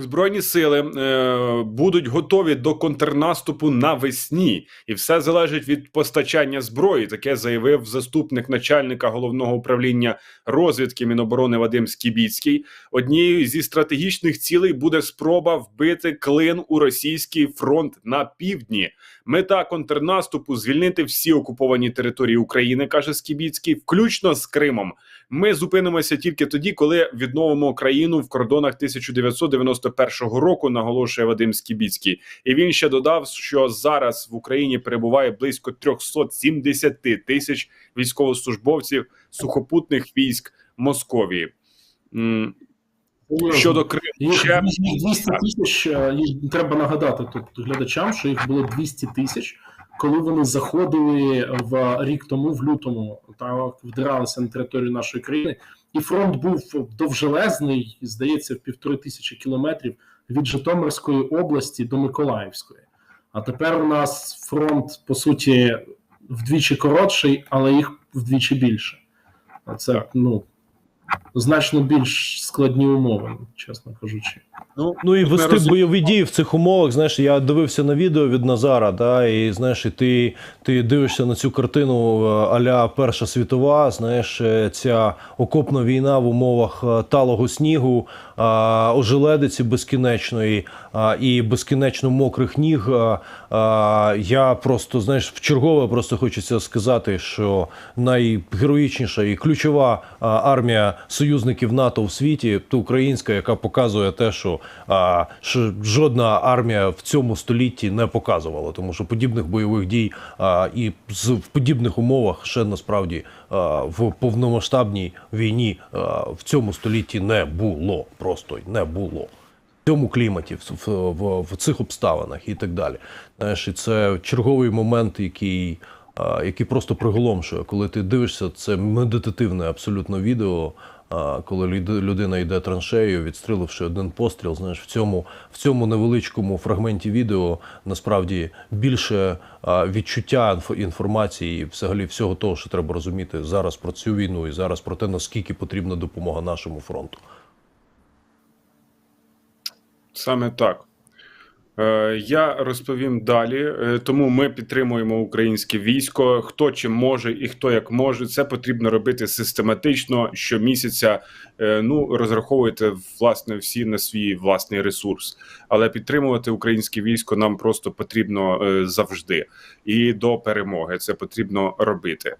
Збройні сили е, будуть готові до контрнаступу навесні, і все залежить від постачання зброї. Таке заявив заступник начальника головного управління розвідки Міноборони Вадим Скібіцький. Однією зі стратегічних цілей буде спроба вбити клин у російський фронт на півдні. Мета контрнаступу звільнити всі окуповані території України, каже Скібіцький, включно з Кримом. Ми зупинимося тільки тоді, коли відновимо країну в кордонах 1991 року, наголошує Вадим Скібіцький. І він ще додав, що зараз в Україні перебуває близько 370 тисяч військовослужбовців сухопутних військ Московії. Щодо Криму, ще 200 тисяч, е, їх треба нагадати тут глядачам, що їх було 200 тисяч, коли вони заходили в рік тому, в лютому, та вдиралися на територію нашої країни, і фронт був довжелезний, здається, в півтори тисячі кілометрів від Житомирської області до Миколаївської. А тепер у нас фронт, по суті, вдвічі коротший, але їх вдвічі більше. А це ну значно більш складні умови, чесно кажучи. ну, Ну і вести розуміємо. бойові дії в цих умовах. Знаєш, я дивився на відео від Назара, да, і знаєш, і ти, ти дивишся на цю картину е, аля Перша світова. Знаєш, е, ця окопна війна в умовах е, талого снігу, а, ожеледиці безкінечної а, і безкінечно мокрих ніг. А, а, я просто знаєш, в чергове просто хочеться сказати, що найгероїчніша і ключова армія союзників НАТО в світі то українська, яка показує те, що, а, жодна армія в цьому столітті не показувала, тому що подібних бойових дій а, і з в подібних умовах ще насправді а, в повномасштабній війні а, в цьому столітті не було. Просто не було. В цьому кліматі, в, в, в, цих обставинах і так далі. Знаєш, і це черговий момент, який, який просто приголомшує, коли ти дивишся це медитативне абсолютно відео. Коли людина йде траншею, відстріливши один постріл, знаєш, в цьому, в цьому невеличкому фрагменті відео насправді більше відчуття інформації і взагалі всього того, що треба розуміти зараз про цю війну і зараз про те, наскільки потрібна допомога нашому фронту. Саме так. Е, Я розповім далі, Е, тому ми підтримуємо українське військо. Хто чим може і хто як може. Це потрібно робити систематично щомісяця. Е, Ну розраховуйте власне всі на свій власний ресурс, але підтримувати українське військо нам просто потрібно завжди і до перемоги. Це потрібно робити.